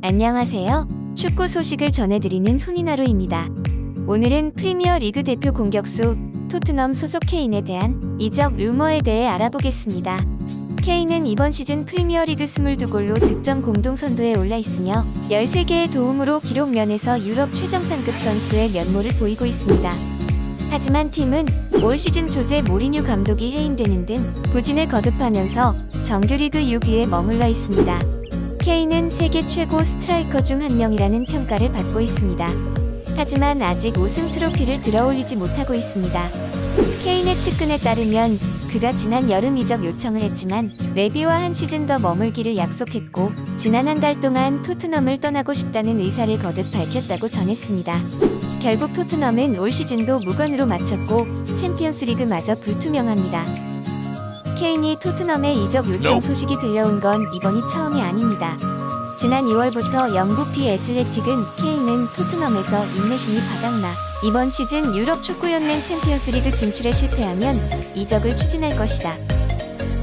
안녕하세요. 축구 소식을 전해드리는 훈이나루입니다. 오늘은 프리미어 리그 대표 공격수 토트넘 소속 케인에 대한 이적 루머에 대해 알아보겠습니다. 케인은 이번 시즌 프리미어 리그 22골로 득점 공동 선두에 올라 있으며 13개의 도움으로 기록 면에서 유럽 최정상급 선수의 면모를 보이고 있습니다. 하지만 팀은 올 시즌 조제 모리뉴 감독이 해임되는 등 부진을 거듭하면서 정규리그 6위에 머물러 있습니다. 케인은 세계 최고 스트라이커 중 한 명이라는 평가를 받고 있습니다. 하지만 아직 우승 트로피를 들어올리지 못하고 있습니다. 케인의 측근에 따르면 그가 지난 여름 이적 요청을 했지만 레비와 한 시즌 더 머물기를 약속했고 지난 한 달 동안 토트넘을 떠나고 싶다는 의사를 거듭 밝혔다고 전했습니다. 결국 토트넘은 올 시즌도 무관으로 마쳤고 챔피언스리그마저 불투명합니다. 케인이 토트넘의 이적 요청 소식이 들려온 건 이번이 처음이 아닙니다. 지난 2월부터 영국 비 애슬레틱은 케인은 토트넘에서 인내심이 바닥나 이번 시즌 유럽 축구연맹 챔피언스리그 진출에 실패하면 이적을 추진할 것이다.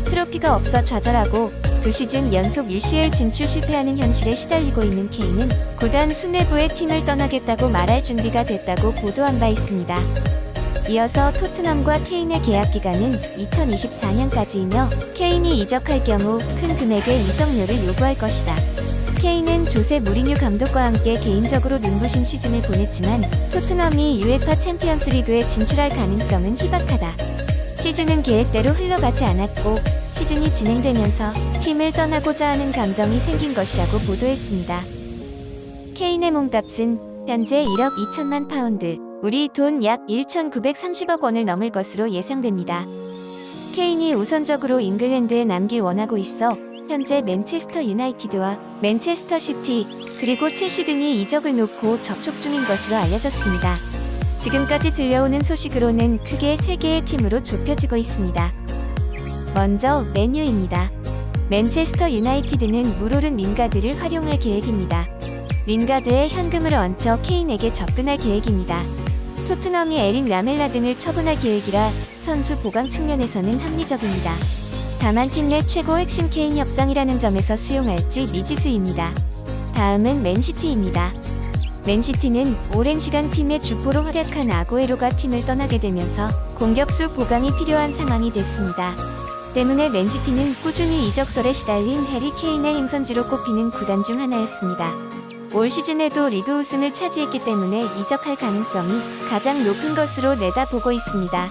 트로피가 없어 좌절하고 두 시즌 연속 UCL 진출 실패하는 현실에 시달리고 있는 케인은 구단 수뇌부의 팀을 떠나겠다고 말할 준비가 됐다고 보도한 바 있습니다. 이어서 토트넘과 케인의 계약 기간은 2024년까지이며 케인이 이적할 경우 큰 금액의 이적료를 요구할 것이다. 케인은 조세 무리뉴 감독과 함께 개인적으로 눈부신 시즌을 보냈지만 토트넘이 UEFA 챔피언스리그에 진출할 가능성은 희박하다. 시즌은 계획대로 흘러가지 않았고 시즌이 진행되면서 팀을 떠나고자 하는 감정이 생긴 것이라고 보도했습니다. 케인의 몸값은 현재 1억 2천만 파운드, 우리 돈 약 1,930억 원을 넘을 것으로 예상됩니다. 케인이 우선적으로 잉글랜드에 남길 원하고 있어 현재 맨체스터 유나이티드와 맨체스터 시티 그리고 첼시 등이 이적을 놓고 접촉 중인 것으로 알려졌습니다. 지금까지 들려오는 소식으로는 크게 3개의 팀으로 좁혀지고 있습니다. 먼저 맨유입니다. 맨체스터 유나이티드는 물오른 링가드를 활용할 계획입니다. 링가드에 현금을 얹혀 케인에게 접근할 계획입니다. 토트넘이 에릭 라멜라 등을 처분할 계획이라 선수 보강 측면에서는 합리적입니다. 다만 팀 내 최고 핵심 케인 협상이라는 점에서 수용할지 미지수입니다. 다음은 맨시티입니다. 맨시티는 오랜 시간 팀의 주포로 활약한 아구에로가 팀을 떠나게 되면서 공격수 보강이 필요한 상황이 됐습니다. 때문에 맨시티는 꾸준히 이적설에 시달린 해리 케인의 행선지로 꼽히는 구단 중 하나였습니다. 올 시즌에도 리그 우승을 차지했기 때문에 이적할 가능성이 가장 높은 것으로 내다보고 있습니다.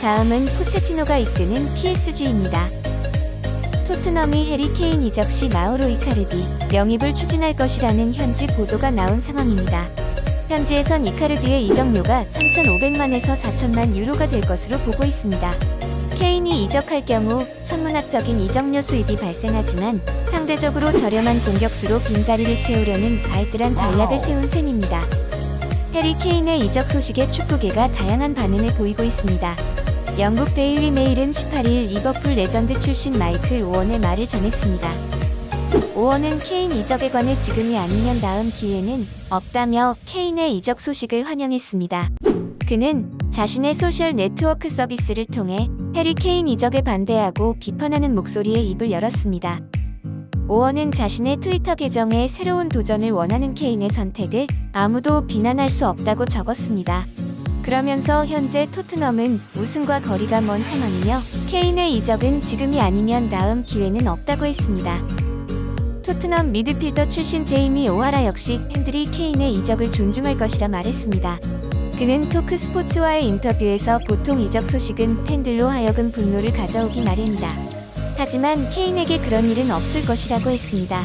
다음은 포체티노가 이끄는 PSG입니다. 토트넘이 해리 케인 이적 시 마우로 이카르디 영입을 추진할 것이라는 현지 보도가 나온 상황입니다. 현지에선 이카르디의 이적료가 3,500만에서 4천만 유로가 될 것으로 보고 있습니다. 케인이 이적할 경우 천문학적인 이적료 수입이 발생하지만 상대적으로 저렴한 공격수로 빈자리를 채우려는 알뜰한 전략을 세운 셈입니다. 해리 케인의 이적 소식에 축구계가 다양한 반응을 보이고 있습니다. 영국 데일리 메일은 18일 리버풀 레전드 출신 마이클 오원의 말을 전했습니다. 오원은 케인 이적에 관해 지금이 아니면 다음 기회는 없다며 케인의 이적 소식을 환영했습니다. 그는 자신의 소셜 네트워크 서비스를 통해 해리 케인 이적에 반대하고 비판하는 목소리에 입을 열었습니다. 오원은 자신의 트위터 계정에 새로운 도전을 원하는 케인의 선택을 아무도 비난할 수 없다고 적었습니다. 그러면서 현재 토트넘은 우승과 거리가 먼 상황이며 케인의 이적은 지금이 아니면 다음 기회는 없다고 했습니다. 토트넘 미드필더 출신 제이미 오하라 역시 팬들이 케인의 이적을 존중할 것이라 말했습니다. 그는 토크 스포츠와의 인터뷰에서 보통 이적 소식은 팬들로 하여금 분노를 가져오기 마련이다. 하지만 케인에게 그런 일은 없을 것이라고 했습니다.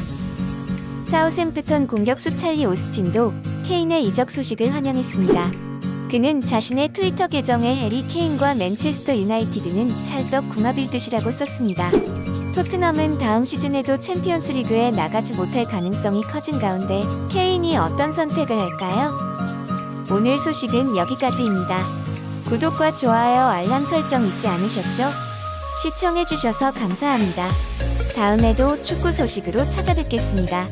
사우샘프턴 공격수 찰리 오스틴도 케인의 이적 소식을 환영했습니다. 그는 자신의 트위터 계정에 해리 케인과 맨체스터 유나이티드는 찰떡 궁합일 듯이라고 썼습니다. 토트넘은 다음 시즌에도 챔피언스 리그에 나가지 못할 가능성이 커진 가운데 케인이 어떤 선택을 할까요? 오늘 소식은 여기까지입니다. 구독과 좋아요, 알람 설정 잊지 않으셨죠? 시청해주셔서 감사합니다. 다음에도 축구 소식으로 찾아뵙겠습니다.